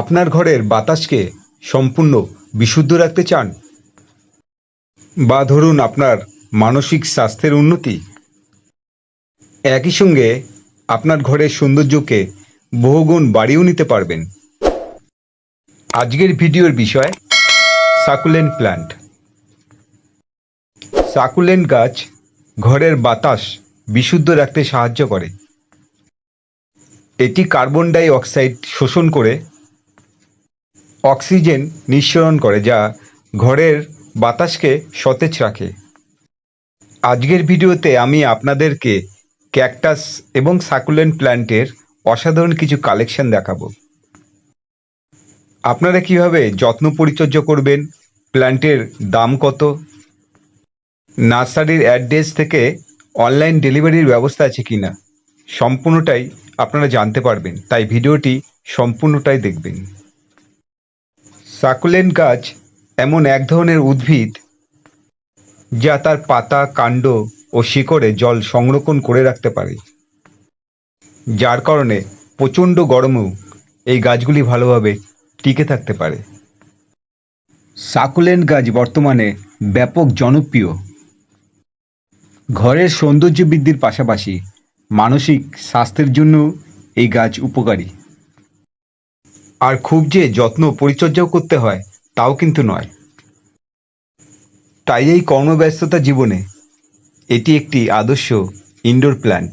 আপনার ঘরের বাতাসকে সম্পূর্ণ বিশুদ্ধ রাখতে চান? বা ধরুন আপনার মানসিক স্বাস্থ্যের উন্নতি। একই সঙ্গে আপনার ঘরের সৌন্দর্যকে বহুগুণ বাড়িয়েও নিতে পারবেন। আজকের ভিডিওর বিষয়, সাকুলেন্ট প্ল্যান্ট সাকুলেন্ট গাছ ঘরের বাতাস বিশুদ্ধ রাখতে সাহায্য করে। এটি কার্বন ডাই অক্সাইড শোষণ করে অক্সিজেন নিঃসরণ করে, যা ঘরের বাতাসকে সতেজ রাখে। আজকের ভিডিওতে আমি আপনাদেরকে ক্যাকটাস এবং সাকুলেন্ট প্ল্যান্টের অসাধারণ কিছু কালেকশন দেখাবো। আপনারা কীভাবে যত্ন পরিচর্যা করবেন, প্ল্যান্টের দাম কত, নার্সারির অ্যাড্রেস থেকে অনলাইন ডেলিভারির ব্যবস্থা আছে কি না সম্পূর্ণটাই আপনারা জানতে পারবেন। তাই ভিডিওটি সম্পূর্ণটাই দেখবেন। সাকুলেন্ট গাছ এমন এক ধরনের উদ্ভিদ যা তার পাতা, কাণ্ড ও শিকড়ে জল সংরক্ষণ করে রাখতে পারে। যার কারণে প্রচণ্ড গরমেও এই গাছগুলি ভালোভাবে টিকে থাকতে পারে। সাকুলেন্ট গাছ বর্তমানে ব্যাপক জনপ্রিয়। ঘরের সৌন্দর্য বৃদ্ধির পাশাপাশি মানসিক স্বাস্থ্যের জন্য এই গাছ উপকারী। আর খুব যে যত্ন পরিচর্যাও করতে হয়, তাও কিন্তু নয়। তাই এই কর্মব্যস্ততা জীবনে এটি একটি আদর্শ ইনডোর প্ল্যান্ট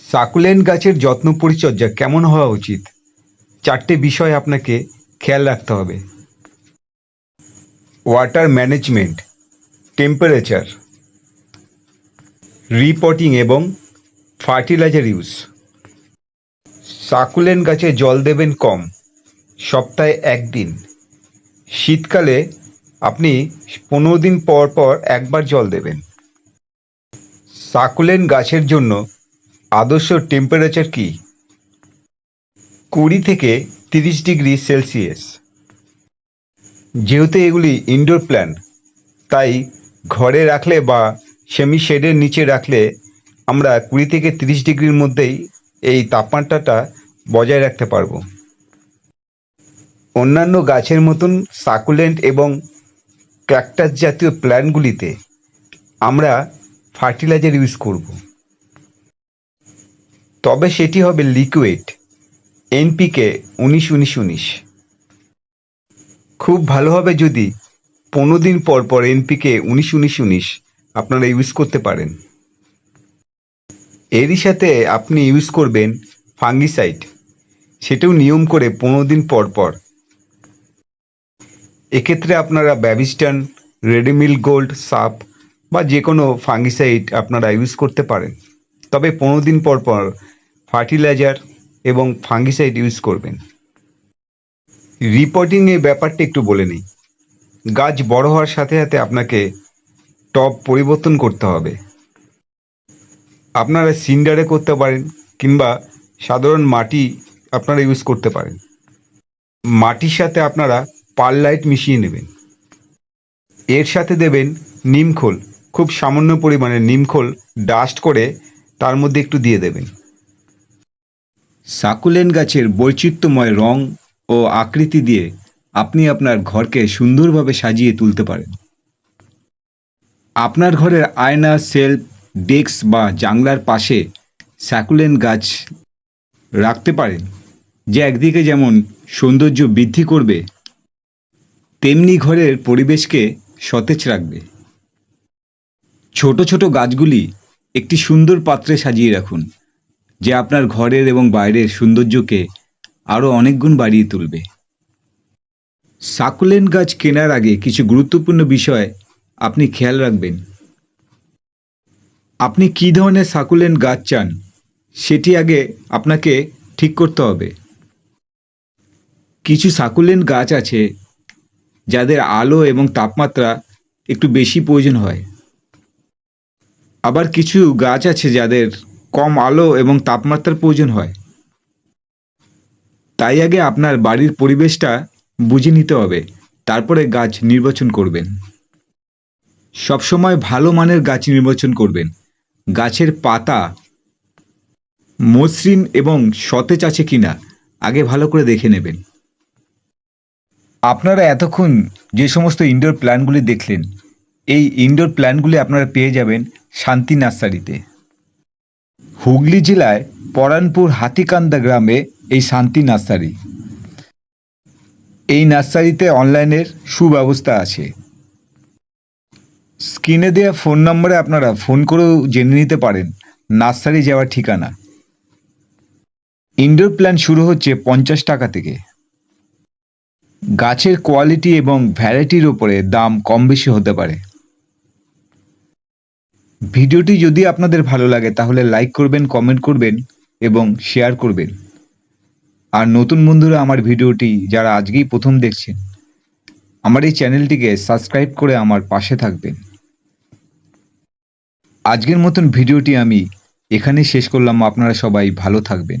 সাকুলেন্ট গাছের যত্ন পরিচর্যা কেমন হওয়া উচিত, চারটে বিষয় আপনাকে খেয়াল রাখতে হবে। ওয়াটার ম্যানেজমেন্ট টেম্পারেচার রিপোর্টিং এবং ফার্টিলাইজার ইউজ সাকুলেন্ট গাছে জল দেবেন কম, সপ্তাহে একদিন। শীতকালে আপনি পনেরো দিন পর পর একবার জল দেবেন। সাকুলেন্ট গাছের জন্য আদর্শ টেম্পারেচার কি? কুড়ি থেকে তিরিশ ডিগ্রি সেলসিয়াস। যেহেতু এগুলি ইনডোর প্ল্যান্ট তাই ঘরে রাখলে বা সেমি শেডের নিচে রাখলে আমরা কুড়ি থেকে তিরিশ ডিগ্রির মধ্যেই এই তাপমাত্রাটা বজায় রাখতে পারব। অন্যান্য গাছের মতন সাকুলেন্ট এবং ক্যাকটাস জাতীয় প্ল্যান্টগুলিতে আমরা ফার্টিলাইজার ইউজ করব। তবে সেটি হবে লিকুইড, এনপিকে উনিশ উনিশ উনিশ। খুব ভালো হবে যদি পনেরো দিন পর পর এনপিকে উনিশ উনিশ উনিশ আপনারা ইউজ করতে পারেন। এরই সাথে আপনি ইউজ করবেন ফাঙ্গিসাইড। সেটাও নিয়ম করে পনেরো দিন পর পর। এক্ষেত্রে আপনারা ব্যাবিস্টান রেডিমিল গোল্ড, সাপ বা যে কোনো ফাঙ্গিসাইড আপনারা ইউজ করতে পারেন। তবে পনেরো দিন পর পর ফার্টিলাইজার এবং ফাঙ্গিসাইড ইউজ করবেন। রিপোর্টিংয়ের ব্যাপারটা একটু বলে নিই। গাছ বড় হওয়ার সাথে সাথে আপনাকে টব পরিবর্তন করতে হবে। আপনারা সিন্ডারে করতে পারেন কিংবা সাধারণ মাটি আপনারা ইউজ করতে পারেন। মাটির সাথে আপনারা পারলাইট মিশিয়ে নেবেন। এর সাথে দেবেন নিমখোল খুব সামান্য পরিমাণে নিমখোল ডাস্ট করে তার মধ্যে একটু দিয়ে দেবেন। সাকুলেন গাছের বৈচিত্র্যময় রং ও আকৃতি দিয়ে আপনি আপনার ঘরকে সুন্দরভাবে সাজিয়ে তুলতে পারেন। আপনার ঘরের আয়না, সেলফ, ডেস্ক বা জানলার পাশে স্যাকুলেন্ট গাছ রাখতে পারেন। যে একদিকে যেমন সৌন্দর্য বৃদ্ধি করবে, তেমনি ঘরের পরিবেশকে সতেজ রাখবে। ছোট ছোট গাছগুলি একটি সুন্দর পাত্রে সাজিয়ে রাখুন, যে আপনার ঘরের এবং বাইরের সৌন্দর্যকে আরও অনেক গুণ বাড়িয়ে তুলবে। সাকুলেন্ট গাছ কেনার আগে কিছু গুরুত্বপূর্ণ বিষয় আপনি খেয়াল রাখবেন। আপনি কী ধরনের সাকুলেন্ট গাছ চান, সেটি আগে আপনাকে ঠিক করতে হবে। কিছু সাকুলেন্ট গাছ আছে যাদের আলো এবং তাপমাত্রা একটু বেশি প্রয়োজন হয়। আবার কিছু গাছ আছে যাদের কম আলো এবং তাপমাত্রার প্রয়োজন হয়। তাই আগে আপনার বাড়ির পরিবেশটা বুঝে নিতে হবে, তারপরে গাছ নির্বাচন করবেন। সবসময় ভালো মানের গাছ নির্বাচন করবেন। গাছের পাতা মসৃণ এবং সতেজ আছে কিনা আগে ভালো করে দেখে নেবেন। আপনারা এতক্ষণ যে সমস্ত ইনডোর প্ল্যানগুলি দেখলেন, এই ইনডোর প্ল্যানগুলি আপনারা পেয়ে যাবেন শান্তি নার্সারিতে। হুগলি জেলায় পরানপুর হাতিকান্দা গ্রামে এই শান্তি নার্সারি। এই নার্সারিতে অনলাইনের সুব্যবস্থা আছে। স্ক্রিনে দেওয়া ফোন নম্বরে আপনারা ফোন করেও জেনে নিতে পারেন নার্সারি যাওয়ার ঠিকানা। ইনডোর প্ল্যান শুরু হচ্ছে পঞ্চাশ টাকা থেকে। গাছের কোয়ালিটি এবং ভ্যারাইটির উপরে দাম কম বেশি হতে পারে। ভিডিওটি যদি আপনাদের ভালো লাগে, তাহলে লাইক করবেন কমেন্ট করবেন এবং শেয়ার করবেন। আর নতুন বন্ধুরা আমার ভিডিওটি যারা আজকেই প্রথম দেখছেন, আমার এই চ্যানেলটিকে সাবস্ক্রাইব করে আমার পাশে থাকবেন। আজকের মতন ভিডিওটি আমি এখানেই শেষ করলাম। আপনারা সবাই ভালো থাকবেন।